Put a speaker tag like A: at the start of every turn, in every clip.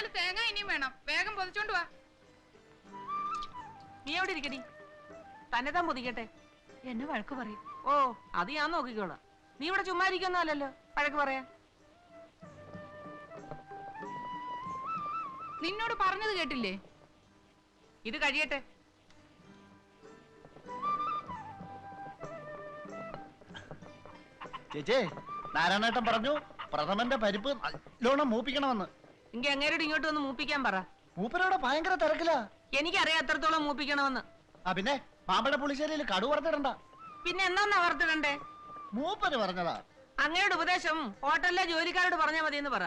A: മൂന്നാൽ തേങ്ങ ഇനിയും വേണം. വേഗം പൊതിച്ചോണ്ട് വാ.
B: നീ എവിടെ ഇരിക്കടി? തന്നെ താൻ പൊതിക്കട്ടെ.
A: എന്നെ വഴക്ക് പറയും.
B: ഓ അത് ഞാൻ നോക്കിക്കോളാം. നീ ഇവിടെ ചുമ്മാ ഇരിക്കുന്നല്ലോ വഴക്ക് പറയാ
A: നിന്നോട് പറഞ്ഞത് കേട്ടില്ലേ?
B: ഇത് കഴിയട്ടെ.
C: ചേച്ചേ നാരായണേട്ടൻ പറഞ്ഞു പ്രഥമന്റെ പരിപ്പ് നല്ലോണം മൂപ്പിക്കണമെന്ന്.
B: എങ്കി അങ്ങേരോട് ഇങ്ങോട്ട് വന്ന് മൂപ്പിക്കാൻ പറ.
C: മൂപ്പരോടെ ഭയങ്കര തിരക്കിലാ.
B: എനിക്കറിയാം എത്രത്തോളം മൂപ്പിക്കണമെന്ന്.
C: ആ പിന്നെ പാമ്പട പുളിശ്ശേരിയിൽ കടു വറുത്തിടണ്ട.
B: പിന്നെ എന്നാ വറുത്തിടണ്ടേ?
C: മൂപ്പര് പറഞ്ഞതാ.
B: അങ്ങയുടെ ഉപദേശം ഹോട്ടലിലെ ജോലിക്കാരോട് പറഞ്ഞാൽ മതി എന്ന് പറ.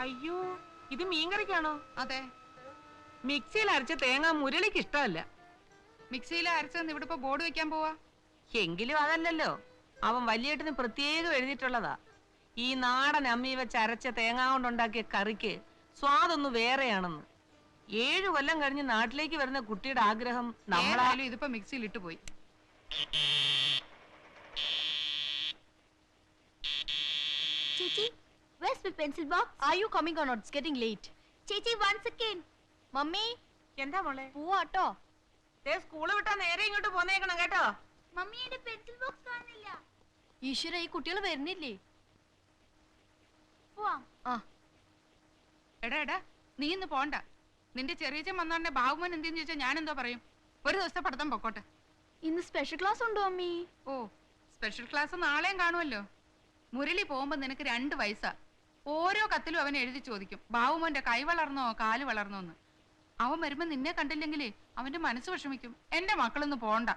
B: അയ്യോ ഇത് മീൻകറിക്കാണോ?
A: അതെ.
B: മിക്സിയിൽ അരച്ച തേങ്ങ മുരളിക്ക് ഇഷ്ടമല്ല
A: മിക്സിയിൽ അരച്ചെന്ന് ഇവിടെ ഇപ്പൊ ബോർഡ് വെക്കാൻ പോവാ
B: എങ്കിലും അതല്ലല്ലോ അവൻ വലിയേട്ടന് പ്രത്യേകം എഴുതിയിട്ടുള്ളതാ ഈ നാടൻ അമ്മി വെച്ച് അരച്ച തേങ്ങ കൊണ്ടുണ്ടാക്കിയ കറിക്ക് സ്വാദൊന്നു വേറെയാണെന്ന് ഏഴു കൊല്ലം കഴിഞ്ഞ് നാട്ടിലേക്ക് വരുന്ന കുട്ടിയുടെ ആഗ്രഹം
A: നമ്മളായാലും ഇതിപ്പോ മിക്സിയിൽ ഇട്ട് പോയി
D: Chichi, where's my pencil box? Are you coming or not? It's getting late. Chichi, once second. Mummy?
B: എന്താ മോളെ?
D: പോവാട്ടോ
B: ദേ സ്കൂൾ വിട്ടാ നേരെ ഇങ്ങോട്ട് പോന്നേക്കണം കേട്ടോ.
D: മമ്മിയുടെ പെൻസിൽ ബോക്സ് കാണുന്നില്ല. ഈശ്വര ഈ കുട്ടികൾ വരുന്നില്ലേ? പോവാം. ആ.
A: എടാ എടാ നീ ഇന്ന് പോണ്ട. നിന്റെ ചെറിയച്ചൻ വന്നോണ്ടെ ബാബുമോൻ എന്തെന്ന് ചോദിച്ചാൽ ഞാൻ എന്തോ പറയും. ഒരു ദിവസത്തെ പഠിത്തം പൊക്കോട്ടെ.
D: ഇന്ന് സ്പെഷ്യൽ ക്ലാസ് ഉണ്ടോ അമ്മി
A: ഓ സ്പെഷ്യൽ ക്ലാസ് നാളെയും കാണുമല്ലോ. മുരളി പോകുമ്പോ നിനക്ക് രണ്ട് വയസ്സാ. ഓരോ കത്തിലും അവൻ എഴുതി ചോദിക്കും. ബാബുമോന്റെ കൈ വളർന്നോ കാൽ വളർന്നോ എന്ന് അവൻ വരുമ്പോ നിന്നെ കണ്ടില്ലെങ്കിലേ അവന്റെ മനസ്സ് വിഷമിക്കും. എന്റെ മക്കളൊന്നും പോണ്ട.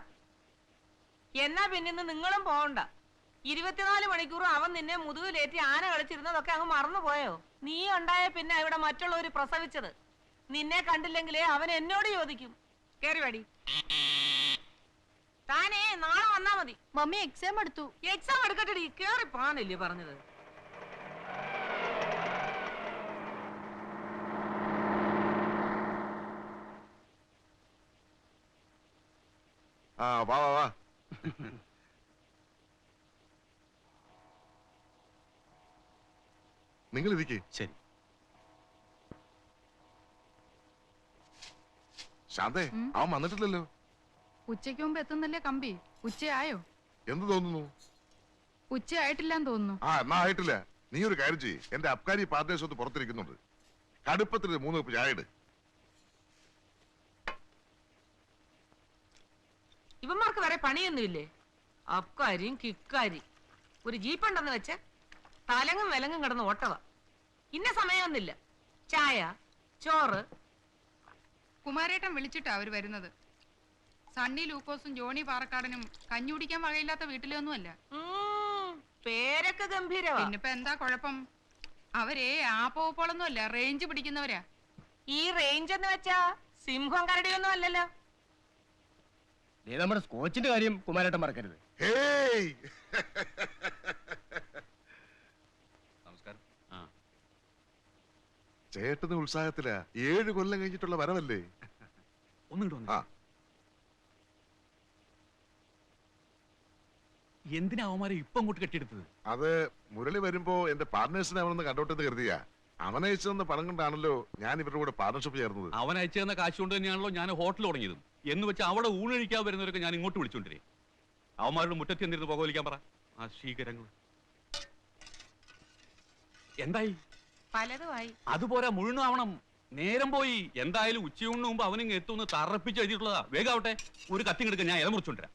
B: എന്നാ പിന്നെ ഇന്ന് നിങ്ങളും പോകണ്ട ഇരുപത്തിനാല് മണിക്കൂറും അവൻ നിന്നെ മുതുകിലേറ്റി ആന കളിച്ചിരുന്നതൊക്കെ അങ്ങ് മറന്നുപോയോ നീ ഉണ്ടായ പിന്നെ ഇവിടെ മറ്റുള്ളവര് പ്രസവിച്ചത്. നിന്നെ കണ്ടില്ലെങ്കിലേ അവൻ എന്നോട് ചോദിക്കും. കേറി വടി. താനേ നാളെ വന്നാ മതി.
D: മമ്മി എക്സാം എടുത്തു.
B: എക്സാം എടുക്കട്ടെടി. കേറി പോകാനല്ലേ പറഞ്ഞത്.
E: ആ വാ വാ വാ. നിങ്ങൾ ഇരിക്കേ
C: ശരി.
E: ശാന്തേ? അവൻ വന്നിട്ടില്ലല്ലോ.
A: ഉച്ചയ്ക്ക് മുമ്പ് എത്തുന്നല്ലേ കമ്പി? ഉച്ചയായോ?
E: എന്ത് തോന്നുന്നു?
A: ഉച്ചയായിട്ടില്ലെന്ന് തോന്നുന്നു.
E: ആ എന്നാ ആയിട്ടില്ല. നീ ഒരു കാര്യം ചെയ്യ്. എന്റെ അബ്കാരി പാദേശത്ത് പുറത്തിരിക്കുന്നുണ്ട്. കടുപ്പത്തിൽ മൂന്ന് കപ്പ് ചായ ഇട്.
B: ഇവന്മാർക്ക് വരെ പണിയൊന്നുമില്ലേ? അക്കാരിയും കിക്കാരി. ഒരു ജീപ്പ് ഉണ്ടെന്ന് വെച്ച് തലങ്ങും വിലങ്ങും കിടന്ന് ഓട്ടവ. ഇന്ന സമയമൊന്നുമില്ല. ചായ ചോറ്.
A: കുമാരേട്ടൻ വിളിച്ചിട്ടാ അവർ വരുന്നത്. സണ്ണി ലൂക്കോസും ജോണി പാറക്കാടനും കഞ്ഞി കുടിക്കാൻ വകയില്ലാത്ത വീട്ടിലൊന്നുമല്ല
B: പേരൊക്കെ ഗംഭീരവാ.
A: പിന്നിപ്പോ എന്താ കുഴപ്പം? അവരെ ആപ്പോളൊന്നുമല്ല റേഞ്ച് പിടിക്കുന്നവരാ.
B: ഈ റേഞ്ച് എന്ന് വെച്ചാ സിംഹം കരടിയൊന്നും അല്ലല്ലോ.
C: നമ്മുടെ സ്കോച്ചിന്റെ കാര്യം കുമാരേട്ടൻ മറക്കരുത്.
E: ഹേയ്!
F: നമസ്കാരം. ആ.
E: ചേട്ടന് ഉത്സാഹത്തിലാ. ഏഴ് കൊല്ലം കഴിഞ്ഞിട്ടുള്ള വരവല്ലേ?
F: ഒന്നും
E: ആ.
F: എന്തിനാ അവന്മാരെ ഇപ്പം അങ്ങോട്ട് കെട്ടിയെടുത്തത്?
E: അത് മുരളി വരുമ്പോ എന്റെ പാർട്ട്നേഴ്സിനെ അവനൊന്ന് കണ്ടോട്ടെന്ന് കരുതിയാ. അവനയച്ചതെന്ന് പറഞ്ഞുകൊണ്ടാണല്ലോ പണം കൊണ്ടാണല്ലോ ഞാൻ ഇവരുടെ കൂടെ പാർട്ണർഷിപ്പ് ചേർന്നത്.
F: അവൻ അയച്ചു തന്ന കാശ് കൊണ്ട് തന്നെയാണല്ലോ ഞാൻ ഹോട്ടൽ തുടങ്ങിയതും. എന്ന് വെച്ച് അവിടെ ഊണഴിക്കാൻ വരുന്നവരൊക്കെ ഞാൻ ഇങ്ങോട്ട് വിളിച്ചോണ്ടിരേ. അവന്മാരുടെ മുറ്റത്ത് എന്തിരുന്ന് പുകവലിക്കാൻ പറ. ആ ശീകരങ്ങൾ എന്തായി?
A: പലതുമായി.
F: അതുപോലെ മുഴുവനാവണം. നേരം പോയി. എന്തായാലും ഉച്ചയൂണിന് മുമ്പ് അവനിങ് എത്തുമെന്ന് തറപ്പിച്ച് എഴുതിയിട്ടുള്ളതാ. വേഗാവട്ടെ. ഒരു കത്തി എടുക്കാൻ ഞാൻ ഇല മുറിച്ചോണ്ടിരാം.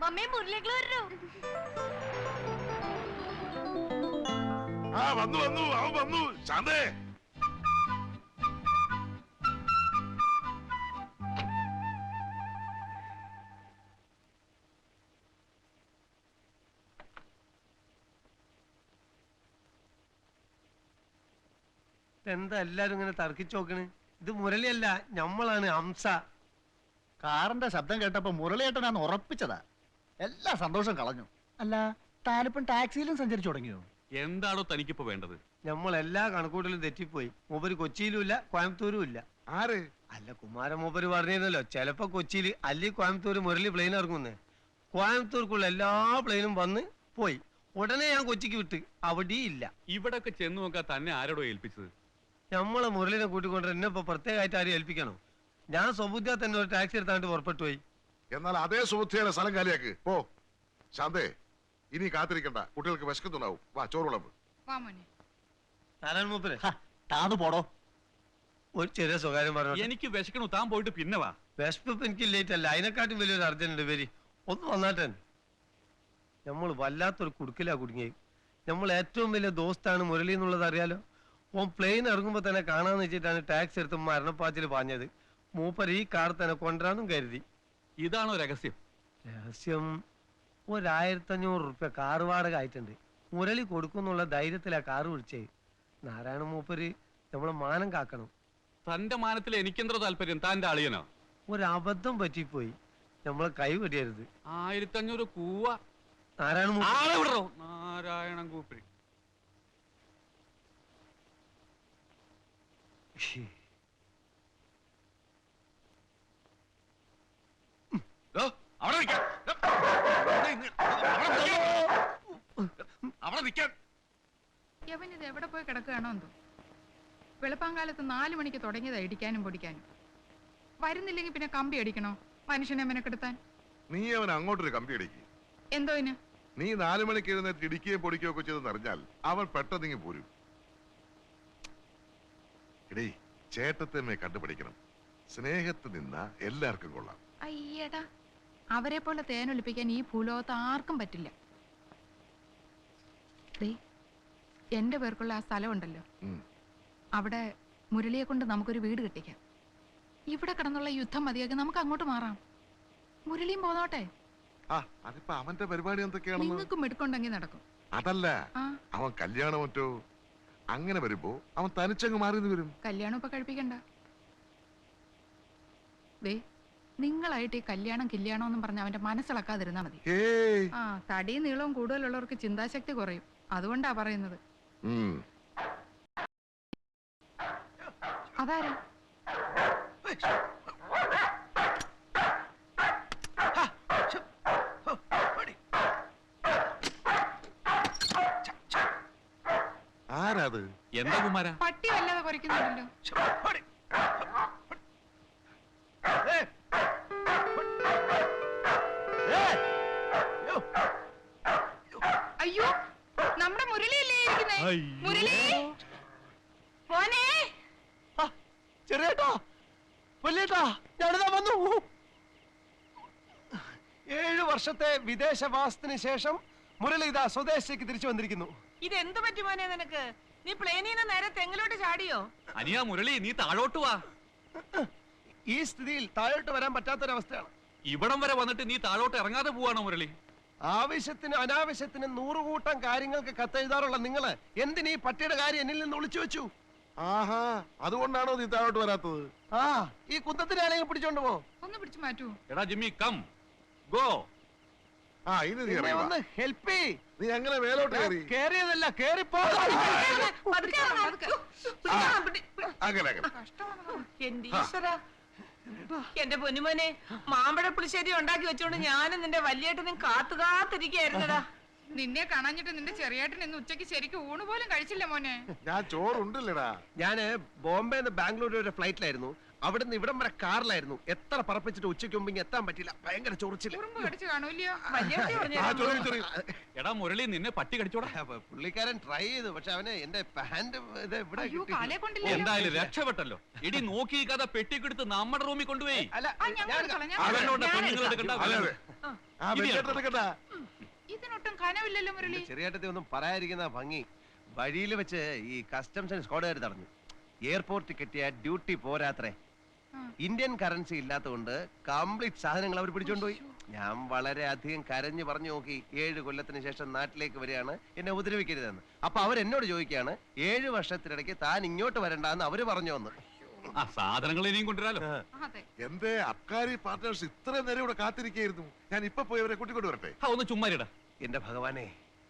D: മമ്മി വരൂ.
E: ആ വന്നു വന്നു അവൻ വന്നു. ശാന്തേ.
G: എന്താ എല്ലാരും ഇങ്ങനെ തർക്കിച്ചു നോക്കണ്? ഇത് മുരളിയല്ല ഞമ്മളാണ് ഹംസ.
C: കാറിന്റെ ശബ്ദം കേട്ടപ്പോ മുരളിയേട്ടനാന്ന് ഉറപ്പിച്ചതാ. എല്ലാ സന്തോഷം കളഞ്ഞു. അല്ല താനിപ്പം ടാക്സിയിലും സഞ്ചരിച്ചു തുടങ്ങിയോ?
F: എന്താണോ തനിക്കിപ്പോ വേണ്ടത്?
G: നമ്മൾ എല്ലാ കണക്കൂട്ടലും തെറ്റിപ്പോയി. മൂപ്പര് കൊച്ചിയിലും ഇല്ല കോയമ്പത്തൂരും ഇല്ല.
E: ആര്?
G: അല്ല കുമാരൻ മൂപ്പര് പറഞ്ഞിരുന്നല്ലോ ചിലപ്പോ കൊച്ചിയിൽ അല്ലി കോയമ്പത്തൂർ മുരളി പ്ലെയിൻ ഇറങ്ങുന്നേ. കോയമ്പത്തൂർക്കുള്ള എല്ലാ പ്ലെയിനും വന്ന് പോയി. ഉടനെ ഞാൻ കൊച്ചിക്ക് വിട്ട് അവിടെ ഇല്ല.
F: ഇവിടൊക്കെ ചെന്ന് നോക്കാൻ തന്നെ ആരോടോ ഏൽപ്പിച്ചത്?
G: നമ്മളെ മുരളിനെ കൂട്ടിക്കൊണ്ട് എന്നെ ഇപ്പൊ പ്രത്യേകമായിട്ട് ആരും ഏൽപ്പിക്കണോ? ഞാൻ സ്വബുദ്ധിയാ തന്നെ ഒരു ടാക്സി എടുത്താണ്ട് പുറപ്പെട്ടു പോയി.
E: എന്നാൽ അതേ സുബുദ്ധിയുടെ സ്ഥലം കാലിയാക്ക്. പോ. ശാന്തേ. ഇനി കാത്തിരിക്കണ്ട. കുട്ടികൾക്ക് വിശക്കുന്നുണ്ടാവും. വാ ചോറ് വിളമ്പ്
C: താന്ന് പോടോ.
G: ഒരു ചെറിയ സ്വകാര്യം പറഞ്ഞു
F: എനിക്ക് വിശക്കണു താൻ പോയിട്ട് പിന്നെ വാ.
G: വിശപ്പ് എനിക്ക് ലേറ്റ് അല്ല അതിനെക്കാട്ടും വലിയൊരു അർജന്റ് ഉണ്ട് വരി ഒന്ന് വന്നാട്ടെ. നമ്മൾ വല്ലാത്തൊരു കുടുക്കിലാ കുടുങ്ങി നമ്മൾ ഏറ്റവും വലിയ ദോസ്താണ് മുരളി എന്നുള്ളത് അറിയാലോ? ഓൻ പ്ലെയിൻ ഇറങ്ങുമ്പോ തന്നെ കാണാന്ന് വെച്ചിട്ടാണ് ടാക്സ് എടുത്ത് മരണപ്പാച്ചിൽ പാഞ്ഞത്. മൂപ്പർ ഈ കാർ തന്നെ കൊണ്ടുവരാന്നും കരുതി.
F: ഇതാണോ രഹസ്യം?
G: രഹസ്യം ഒരായിരത്തഞ്ഞൂറ് റുപ്യ കാറ് വാടക ആയിട്ടുണ്ട്. മുരളി കൊടുക്കുന്നുള്ള ധൈര്യത്തിലാ കാറ് വിളിച്ചേ. നാരായണ മൂപ്പര് നമ്മളെ മാനം കാക്കണം.
F: തന്റെ മാനത്തിൽ എനിക്കെന്തോ താല്പര്യം? താന്റെ അളിയനോ?
G: ഒരബദ്ധം പറ്റിപ്പോയി. നമ്മളെ കൈ വെടിയരുത്.
F: ആയിരത്തഞ്ഞൂറ് കൂവ.
G: നാരായണ
F: നാരായണൻ കൂപ്പി
E: അവിടെ നിൽക്കാൻ. ദോ, അവിടെ ഇങ്ങ്. അവിടെ നിൽക്കാൻ. അവിടെ നിൽക്കാൻ
A: യവൻ ഇത് എവിടെ പോയി കിടക്കുകയാണോ എന്തോ? വെളുപ്പാങ്കാലത്ത് നാലു മണിക്ക് തുടങ്ങിയതാ ഇടിക്കാനും പൊടിക്കാനും. വരുന്നില്ലെങ്കിൽ പിന്നെ കമ്പി അടിക്കണോ? മനുഷ്യനെ മെനക്കെടുത്താൻ
E: നീ അവൻ അങ്ങോട്ടൊരു കമ്പി അടിക്കും.
A: എന്തോ ഇന്?
E: നീ നാലു മണിക്ക് എഴുന്നേറ്റ് ഇടിക്കുകയും പൊടിക്കുകയും ഒക്കെ ചെയ്തെന്ന് അറിഞ്ഞാൽ അവൻ പെട്ടെന്നിങ്ങി പോരും. എടീ ചേട്ടത്തമ്മയെ കണ്ടുപിടിക്കണം. സ്നേഹത്ത് നിന്ന എല്ലാവർക്കും കൊള്ളാം.
A: അയ്യടാ അവരെ പോലെ തേനൊലിപ്പിക്കാൻ ഈ ഭൂലോകത്ത് ആർക്കും പറ്റില്ല. എന്റെ പേർക്കുള്ള ആ സ്ഥലം
E: ഉണ്ടല്ലോ.
A: അവിടെ മുരളിയെ കൊണ്ട് നമുക്കൊരു വീട് കെട്ടിക്കാം. ഇവിടെ കിടന്നുള്ള യുദ്ധം മതിയാക്കി നമുക്ക് അങ്ങോട്ട് മാറാം. മുരളിയും പോന്നോട്ടെ.
E: അതിപ്പോ അവന്റെ പരിപാടി
A: നിങ്ങൾക്കും എടുക്കുണ്ടെങ്കിൽ നടക്കും.
E: അതല്ല അവൻ കല്യാണം മറ്റോ? അങ്ങനെ വരുമ്പോ അവൻ തനിച്ചങ്ങ് മാറി വരും.
A: കല്യാണം ഇപ്പൊ കഴിപ്പിക്കണ്ട. ദേ നിങ്ങളായിട്ട് ഈ കല്യാണം കല്യാണം എന്നും പറഞ്ഞ അവന്റെ മനസ്സിളക്കാതിരുന്നാ മതി. ആ തടിയും നീളവും കൂടുതലുള്ളവർക്ക് ചിന്താശക്തി കുറയും. അതുകൊണ്ടാ പറയുന്നത്. അതാരാ?
E: ആരാത്?
F: എന്താ കുമാര?
A: പട്ടി വല്ലാതെ കുറയ്ക്കുന്നുണ്ടല്ലോ
G: വർഷത്തെ വിദേശവാസത്തിന് ശേഷം മുരളി ഇതാ സ്വദേശത്തേക്ക് തിരിച്ചു വന്നിരിക്കുന്നു.
B: ഇത് എന്ത് പറ്റി മോനെ നിനക്ക്? നീ പ്ലെയിനിൽ നിന്ന് നേരെ തെങ്ങിലോട്ട് ചാടിയോ?
F: അനിയാ മുരളി നീ താഴോട്ട് വാ.
G: ഈ സ്ഥിതിയിൽ താഴോട്ട് വരാൻ പറ്റാത്തൊരവസ്ഥയാണ്.
F: ഇവിടം വരെ വന്നിട്ട് നീ താഴോട്ട് ഇറങ്ങാതെ പോവാണോ മുരളി?
G: ആവശ്യത്തിന് അനാവശ്യത്തിന് നൂറുകൂട്ടം കാര്യങ്ങൾക്ക് കത്തെഴുതാറുള്ള നിങ്ങൾ എന്തിനീ പട്ടിയുടെ കാര്യം എന്നിൽ നിന്ന് ഒളിച്ചു വെച്ചു?
E: ആഹാ അതുകൊണ്ടാണോ നീ താഴോട്ട് വരാത്തത്?
G: ആ ഈ കുന്തത്തിനെ ആരെങ്കിലും പിടിച്ചോണ്ട് പോ.
A: ഒന്ന് പിടിച്ചു മാറ്റൂ.
F: എടാ ജിമ്മി കം. ഗോ.
E: ആ നീ
G: എന്നെ
E: ഇറങ്ങി വാ.
G: ഒന്ന് ഹെൽപ്പ്
E: നീ അങ്ങനെ മേലോട്ട് കയറി
G: കേറിയതല്ല കേറിപ്പോ
E: അങ്ങനെ അങ്ങനെ
B: എന്റെ ഈശ്വരാ എന്റെ പൊന്നുമോനെ മാമ്പഴ പുളിശ്ശേരി ഉണ്ടാക്കി വെച്ചോണ്ട് ഞാനും നിന്റെ വല്യേട്ടനും കാത്തു കാത്തിരിക്കായിരുന്നടാ
A: നിന്നെ കാണാഞ്ഞിട്ട് നിന്റെ ചെറിയേട്ടൻ ഇന്ന് ഉച്ചയ്ക്ക് ശരിക്കും ഊണ് പോലും കഴിച്ചില്ല മോനെ
E: ഞാൻ ചോറുണ്ടല്ലടാ
G: ഞാൻ ബോംബെ നിന്ന് ബാംഗ്ലൂർ വരെ ഫ്ലൈറ്റിലായിരുന്നു അവിടുന്ന് ഇവിടം വരെ കാറിലായിരുന്നു. എത്ര പറപ്പിച്ചിട്ട് ഉച്ചയ്ക്ക് മുമ്പ് ഇങ്ങനെ എത്താൻ പറ്റില്ല ഭയങ്കര ചൊറിച്ചിൽ.
A: ഉറുമ്പ് കടിച്ചു കാണൂല്ലയോ?
B: വല്യേട്ടി പറഞ്ഞു
E: ആ ചൊറി ചൊറി.
F: എടാ മുരളി നിന്നെ പട്ടി കടിച്ചോടാ.
G: അപ്പൊ പുള്ളിക്കാരൻ ട്രൈ ചെയ്തു. പക്ഷെ അവന് എന്റെ പാന്റ് ഇത് ഇവിടെ
A: അയ്യോ. കാലേ കൊണ്ടില്ല
F: എന്തായാലും രക്ഷപ്പെട്ടല്ലോ. ഇടി നോക്കി കഥ പെട്ടിക്കെടുത്ത് നമ്മുടെ റൂമിൽ കൊണ്ടുപോയി.
G: അല്ല
A: ആ ഞാൻ
G: ഞാൻ
A: കൊടുത്തോളാം, ഞാൻ
F: അവനോട്
A: കൊടുത്തോളാം.
F: പെണ്ണുങ്ങൾ എടുക്കണ്ട
E: അതെ അതെ. ആ.
F: ഇനി
E: വെങ്കട്ട് എടുക്കട്ടാ
A: ഇതിനൊട്ടും കനവില്ലല്ലോ മുരളി.
G: ചെറിയേട്ടത്തി ഒന്നും പറയാതിരിക്കുന്ന ഭംഗി. വഴിയിൽ വെച്ച് ഈ കസ്റ്റംസ് സ്ക്വാഡുകാർ തടഞ്ഞു. എയർപോർട്ടിൽ കിട്ടിയ ഡ്യൂട്ടി പോരാത്രേ. ഇന്ത്യൻ കറൻസി ഇല്ലാത്തതുകൊണ്ട് കംപ്ലീറ്റ് സാധനങ്ങൾ അവർ പിടിച്ചോണ്ടുപോയി. ഞാൻ വളരെ അധികം കരഞ്ഞു പറഞ്ഞു നോക്കി ഏഴ് കൊല്ലത്തിന് ശേഷം നാട്ടിലേക്ക് വരികയാണ് എന്നെ ഉപദ്രവിക്കരുതെന്ന്. അപ്പൊ അവർ എന്നോട് ചോദിക്കുകയാണ് ഏഴ് വർഷത്തിനിടയ്ക്ക് താൻ ഇങ്ങോട്ട് വരണ്ടെന്ന് അവർ പറഞ്ഞു വന്ന്.
F: ആ സാധനങ്ങൾ ഇനിയും കൊണ്ടുവരാലോ?
E: എന്റെ അബ്കാരി പാർട്ട്നേഴ്സ് ഇത്രയും നേരം ഇവിടെ കാത്തിരിക്കായിരുന്നു ഞാൻ ഇപ്പൊ പോയി അവരെ കൂട്ടിക്കൊണ്ട് വരട്ടെ
F: ആ ഒന്ന് ചുമ്മാരിടാ.
G: എന്റെ ഭഗവാനെ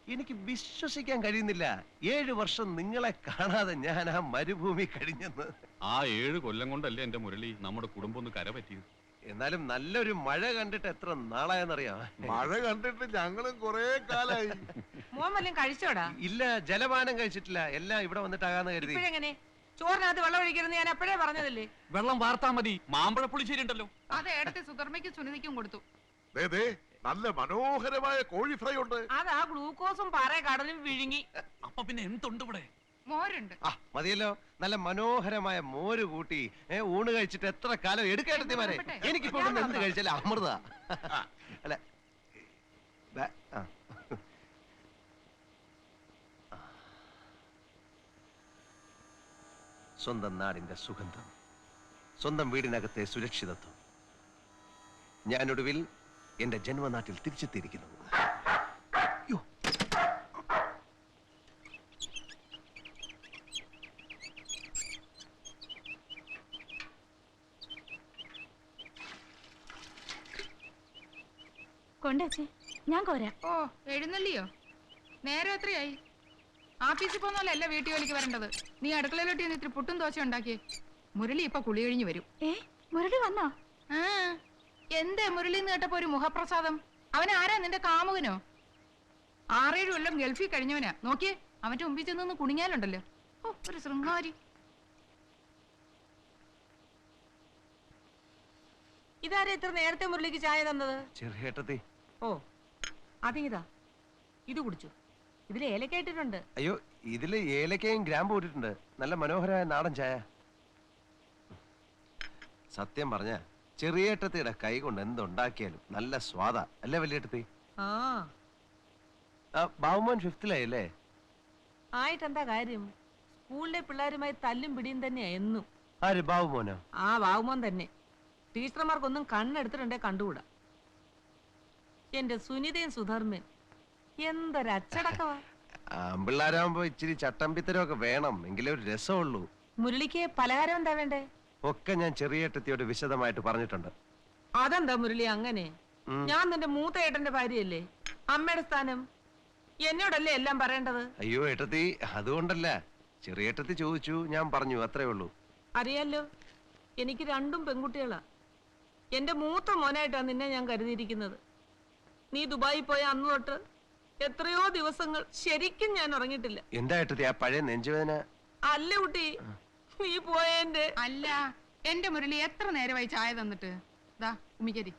G: എനിക്ക് വിശ്വസിക്കാൻ കഴിയുന്നില്ല. ഏഴു വർഷം നിങ്ങളെ കാണാതെ ഞാൻ ആ മരുഭൂമി കഴിഞ്ഞെന്ന്.
F: ആ ഏഴ് കൊല്ലം കൊണ്ടല്ലേ എന്റെ മുരളി നമ്മുടെ കുടുംബം ഒന്ന് കരപറ്റിയത്?
G: എന്നാലും നല്ലൊരു മഴ കണ്ടിട്ട് എത്ര നാളായെന്നറിയാം?
E: മഴ കണ്ടിട്ട് ഞങ്ങളും കൊറേ കാലായി.
B: മോൻ വല്ലതും കഴിച്ചോടാ?
G: ഇല്ല ജലപാനം കഴിച്ചിട്ടില്ല. എല്ലാം ഇവിടെ വന്നിട്ടാകാന്ന് കരുതി.
B: ഇപ്പോഴെങ്ങനെ? ചോറിനകത്ത് വെള്ളം ഒഴിക്കരുത് ഞാൻ എപ്പോഴേ പറഞ്ഞതല്ലേ?
F: വെള്ളം വാർത്താ മതി. മാമ്പഴ പുളിശ്ശേരി ഉണ്ടല്ലോ.
A: അതെ ഏടത്തെ സുധർമ്മയ്ക്കും സുനിതയ്ക്കും കൊടുത്തു.
E: ദേ ദേ. നല്ല മനോഹരമായ കോഴി ഫ്രൈ ഉണ്ട്.
B: അതാ ഗ്ലൂക്കോസും പാറ കടലും വിഴുങ്ങി.
F: അപ്പൊ പിന്നെ എന്തുണ്ട് ഇവിടെ?
A: മോരുണ്ട്.
G: ആ മതിയല്ലോ. നല്ല മനോഹരമായ മോര് കൂട്ടി ഏ ഊണ് കഴിച്ചിട്ട് എത്ര കാലം എടുക്കേണ്ടതിമാരെ
A: ഞാൻ
G: എനിക്കിപ്പോ ഇവിടുന്ന് എന്ത് കഴിച്ചാലും അമൃത. അല്ല. ബ- ആ. സ്വന്തം നാടിന്റെ സുഗന്ധം സ്വന്തം വീടിനകത്തെ സുരക്ഷിതത്വം. ഞാനൊടുവിൽ എന്റെ ജന്മനാട്ടിൽ തിരിച്ചെത്തിയിരിക്കുന്നു.
D: കൊണ്ടേച്ചേ ഞാൻ കോരാ.
A: ഓ എഴുന്നള്ളിയോ? നേരെ എത്രയായി ആഫീസിൽ പോന്നോലല്ല വീട്ടു ജോലിക്ക് വരേണ്ടത്. നീ അടുക്കളയിലോട്ട് ഇത്തിരി പുട്ടും ദോശ ഉണ്ടാക്കിയേ. മുരളി ഇപ്പൊ കുളി കഴിഞ്ഞു വരും.
D: ഏ മുരളി വന്നോ?
A: ആ. എന്തേ മുരളിന്ന് കേട്ടപ്പോ ഒരു മുഖപ്രസാദം? അവൻ ആരാ നിന്റെ കാമുകനോ? ആറേഴ് കൊല്ലം ഗൾഫിൽ കഴിഞ്ഞവനാ. നോക്കിയേ അവന്റെ മുമ്പിൽ ചെന്ന് കുണിഞ്ഞാലുണ്ടല്ലോ ഓ ഒരു ശൃംഗാരി.
B: ഇതാരാ ഇത്ര നേരത്തെ മുരളിക്ക് ചായ തന്നത്?
G: ചെറുഹേട്ടത്തി
B: ഓ അതിങ്ങിതാ. ഇത് കുടിച്ചു. ഇതിൽ ഏലക്ക ഇട്ടിട്ടുണ്ട്.
G: അയ്യോ ഇതിൽ ഏലക്കയും ഗ്രാമ്പ് ഇട്ടിട്ടുണ്ട്. നല്ല മനോഹരമായ നാടൻ ചായ. സത്യം പറഞ്ഞ ചെറിയേട്ടത്തിയുടെ കൈ കൊണ്ട് എന്തുണ്ടാക്കിയാലും നല്ല സ്വാദാ. അല്ലേ വലിയേട്ടത്തി?
B: ആ.
G: ബാബുമോൻ ഫിഫ്തിലായില്ലേ
B: ആയിട്ടെന്താ കാര്യം? സ്കൂളിലെ പിള്ളേരുമായി തല്ലും പിടിയും തന്നെയാ എന്നും.
G: ആര് ബാബുമോനോ?
B: ആ ബാബുമോൻ തന്നെ. ടീച്ചർമാർക്കൊന്നും കണ്ണെടുത്തിട്ടുണ്ടേ കണ്ടുകൂടാ. എന്റെ സുനിതയും സുധർമ്മൻ. എന്തൊരച്ചടക്കവാ.
G: ആമ്പിള്ളാരാകുമ്പോ ഇച്ചിരി ചട്ടമ്പിത്തരമൊക്കെ വേണം. എങ്കിലേ ഒരു രസമുള്ളൂ.
B: മുരളിക്ക് പലഹാരം എന്താ വേണ്ടേ?
G: ഒക്കെ ഞാൻ ചെറിയേട്ടത്തിയോട് വിശദമായിട്ട് പറഞ്ഞിട്ടുണ്ട്.
B: അതെന്താ മുരളി അങ്ങനെ? ഞാൻ നിന്റെ മൂത്ത ഏട്ടന്റെ ഭാര്യയല്ലേ? അമ്മയുടെ സ്ഥാനം? എന്നോടല്ലേ എല്ലാം പറയേണ്ടത്?
G: അയ്യോ ഏട്ടത്തി അതുകൊണ്ടല്ല. ചെറിയേട്ടത്തി ചോദിച്ചു ഞാൻ പറഞ്ഞു അത്രേ ഉള്ളൂ.
B: അറിയാലോ എനിക്ക് രണ്ടും പെൺകുട്ടികളാ. എന്റെ മൂത്ത മോനായിട്ടാണ് നിന്നെ ഞാൻ കരുതിയിരിക്കുന്നത്. നീ ദുബായി പോയ അന്ന് തൊട്ട് എത്രയോ ദിവസങ്ങൾ ശരിക്കും ഞാൻ ഉറങ്ങിട്ടില്ല
G: എന്താ ഏട്ടത്തി ആ പഴയ നെഞ്ചുവേദന?
B: അല്ല കുട്ടി നീ പോയെന്റെ.
A: അല്ല എന്റെ മുരളി എത്ര നേരമായി ചായ തന്നിട്ട്? ദാ ഉമിക്കരി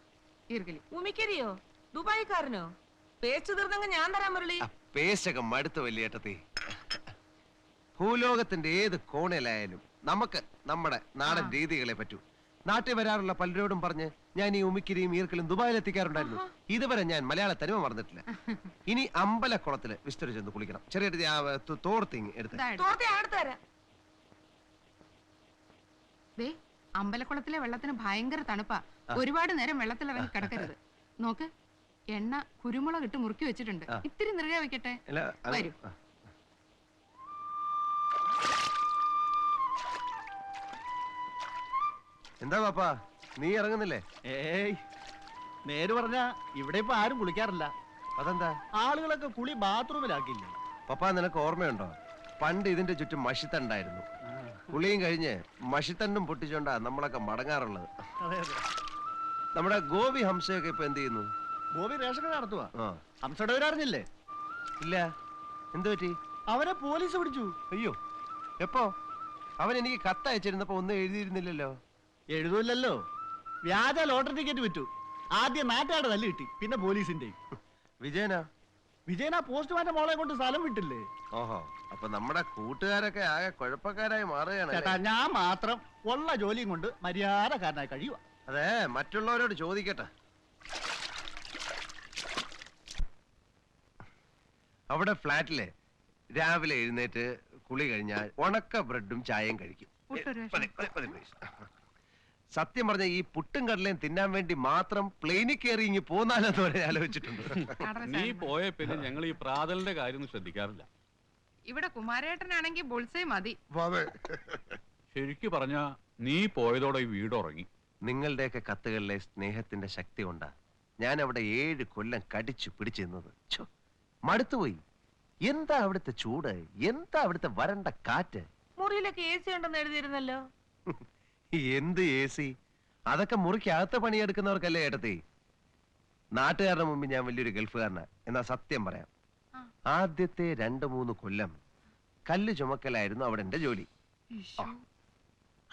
A: ഈർക്കലി
B: ഉമിക്കരിയോ? ദുബായിക്കാരനോ? പേസ്റ്റ് തീർന്നങ്ങ് ഞാൻ തരാം മുരളി.
G: പേശകം മടുത്ത വലിയേട്ടത്തി. ഭൂലോകത്തിന്റെ ഏത് കോണിലായാലും നമുക്ക് നമ്മുടെ നാടൻ രീതികളെ പറ്റൂ. നാട്ടിൽ വരാറുള്ള പലരോടും പറഞ്ഞ് ഞാൻ ഈ ഉമിക്കിരിയും ഈർക്കലും ദുബായിൽ എത്തിക്കാറുണ്ടായിരുന്നു ഇതുവരെ ഞാൻ മലയാള തനിമ മറന്നിട്ടില്ല. ഇനി അമ്പലക്കുളത്തിൽ വിസ്തരിച്ചെന്ന് കുളിക്കണം. ചെറിയ തോർത്തിങ് എടുത്ത്.
A: ദാ അമ്പലക്കുളത്തിലെ വെള്ളത്തിന് ഭയങ്കര തണുപ്പാ. ഒരുപാട് നേരം വെള്ളത്തിൽ ഇറങ്ങി കിടക്കരുത്. നോക്ക് എണ്ണ കുരുമുളക് ഇട്ട് മുറുക്കി വെച്ചിട്ടുണ്ട്. ഇത്തിരി നിറയെ വെക്കട്ടെ വരൂ.
G: എന്താ പാപ്പാ? നീ ഇറങ്ങുന്നില്ലേ?
C: ഏയ് നേര് പറഞ്ഞ ഇവിടെ ഇപ്പൊ ആരും കുളിക്കാറില്ല.
G: അതെന്താ?
C: ആളുകളൊക്കെ കുളി ബാത്റൂമിലാക്കില്ലേ
G: പപ്പാ നിനക്ക് ഓർമ്മയുണ്ടോ? പണ്ട് ഇതിന്റെ ചുറ്റും മഷിത്തണ്ടായിരുന്നു. കുളിയും കഴിഞ്ഞ് മഷിത്തണ്ടും പൊട്ടിച്ചോണ്ടാ നമ്മളൊക്കെ മടങ്ങാറുള്ളത്. നമ്മുടെ ഗോപി ഹംസയൊക്കെ ഇപ്പൊ എന്ത് ചെയ്യുന്നു?
C: ഗോപി റേഷൻ കട നടത്തുവാ.
G: ആ.
C: ഹംസയുടെ അറിഞ്ഞില്ലേ?
G: ഇല്ല. എന്തു പറ്റി?
C: അവനെ പോലീസ് പിടിച്ചു.
G: അയ്യോ. എപ്പോ? അവൻ എനിക്ക് കത്ത് അയച്ചിരുന്നപ്പോ ഒന്നും എഴുതിയിരുന്നില്ലല്ലോ.
C: എഴുതൂല്ലല്ലോ വ്യാജ ലോട്ടറി ടിക്കറ്റ് വിറ്റു. ആദ്യം നാട്ടുകാരുടെ തല്ല് കിട്ടി പിന്നെ പോലീസിന്റെയും.
G: വിജയനാ?
C: വിജയനാ ആ പോസ്റ്റ്മാന്റെ മോളെ കൊണ്ട് സ്ഥലം വിട്ടില്ലേ?
G: ഓഹോ. അപ്പൊ നമ്മുടെ കൂട്ടുകാരൊക്കെ ആകെ കുഴപ്പക്കാരായി മാറുകയാണ്
C: ചേട്ടാ ഞാൻ മാത്രം ഉള്ള ജോലിയും കൊണ്ട് മര്യാദക്കാരനായി കഴിയുക
G: അതെ മറ്റുള്ളവരോട് ചോദിക്കട്ടെ. അവിടെ ഫ്ലാറ്റിലെ രാവിലെ എഴുന്നേറ്റ് കുളി കഴിഞ്ഞാൽ ഉണക്ക ബ്രെഡും ചായയും കഴിക്കും. പതി, പതി, please. സത്യം പറഞ്ഞ ഈ പുട്ടും കടലയും തിന്നാൻ വേണ്ടി മാത്രം പ്ലെയിനിൽ കയറി ഇങ്ങി പോന്നാലെന്ന് വരെ ആലോചിച്ചിട്ടുണ്ട്.
F: നീ പോയ പിന്നെ ഞങ്ങൾ ഈ പ്രാതലിന്റെ കാര്യം ഒന്നും ശ്രദ്ധിക്കാറില്ല.
A: ഇവിടെ കുമാരേട്ടനാണെങ്കിൽ ബുൾസേ മതി.
E: അതെ
F: ശരിക്കു പറഞ്ഞ നീ പോയതോടെ ഈ വീട് ഉറങ്ങി.
G: നിങ്ങളുടെയൊക്കെ കത്തുകളിലെ സ്നേഹത്തിന്റെ ശക്തി കൊണ്ടാ ഞാൻ അവിടെ ഏഴ് കൊല്ലം കടിച്ചു പിടിച്ചു നിന്നത്. ഛോ, മടുത്തുപോയി. എന്താ അവിടുത്തെ ചൂട്? എന്താ അവിടുത്തെ വരണ്ട കാറ്റ്?
B: മുറിയിലൊക്കെ എ സി ഉണ്ടെന്ന് എഴുതിയിരുന്നല്ലോ.
G: എന്ത് എ സി അതൊക്കെ മുറിക്കകത്ത് പണിയെടുക്കുന്നവർക്കല്ലേ ഏട്ടത്തി? നാട്ടുകാരുടെ മുമ്പ് ഞാൻ വലിയൊരു ഗൾഫുകാരനാ. എന്നാ സത്യം പറയാം. ആദ്യത്തെ രണ്ട് മൂന്ന് കൊല്ലം കല്ല് ചുമക്കലായിരുന്നു അവിടെ എന്റെ ജോലി.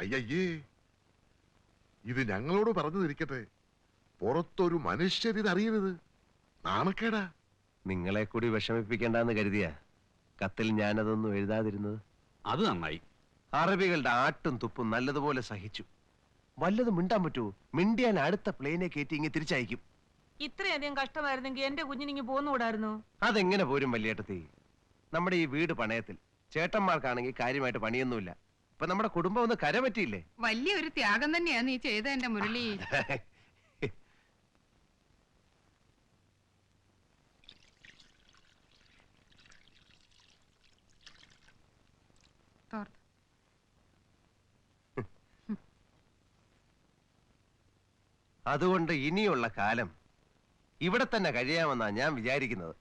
E: അയ്യയ്യേ. ഇത് ഞങ്ങളോട് പറഞ്ഞു തിരിക്കട്ടെ പുറത്തൊരു മനുഷ്യരിതറിയരുത് നാണക്കേടാ.
G: നിങ്ങളെ കൂടി വിഷമിപ്പിക്കേണ്ടെന്ന് കരുതിയ കത്തിൽ ഞാനതൊന്നും എഴുതാതിരുന്നത്.
F: അത് നന്നായി.
G: അറബികളുടെ ആട്ടും തുപ്പും നല്ലതുപോലെ സഹിച്ചു. വല്ലതും മിണ്ടാൻ പറ്റുമോ മിണ്ടിയാൻ അടുത്ത പ്ലെയിനെ കയറ്റി ഇങ്ങനെ തിരിച്ചയക്കും.
B: ഇത്രയധികം കഷ്ടമായിരുന്നെങ്കിൽ എന്റെ കുഞ്ഞിനിങ്ങി പോന്നുകൂടായിരുന്നു?
G: അതെങ്ങനെ പോരും വല്യേട്ടത്തി? നമ്മുടെ ഈ വീട് പണയത്തിൽ. ചേട്ടന്മാർക്കാണെങ്കിൽ കാര്യമായിട്ട് പണിയൊന്നുമില്ല. ഇപ്പൊ നമ്മുടെ കുടുംബം ഒന്ന് കര പറ്റിയില്ലേ
A: വലിയൊരു ത്യാഗം തന്നെയാ നീ ചെയ്ത എന്റെ മുരളി.
G: അതുകൊണ്ട് ഇനിയുള്ള കാലം ഇവിടെ തന്നെ കഴിയാമെന്നാ ഞാൻ വിചാരിക്കുന്നത്.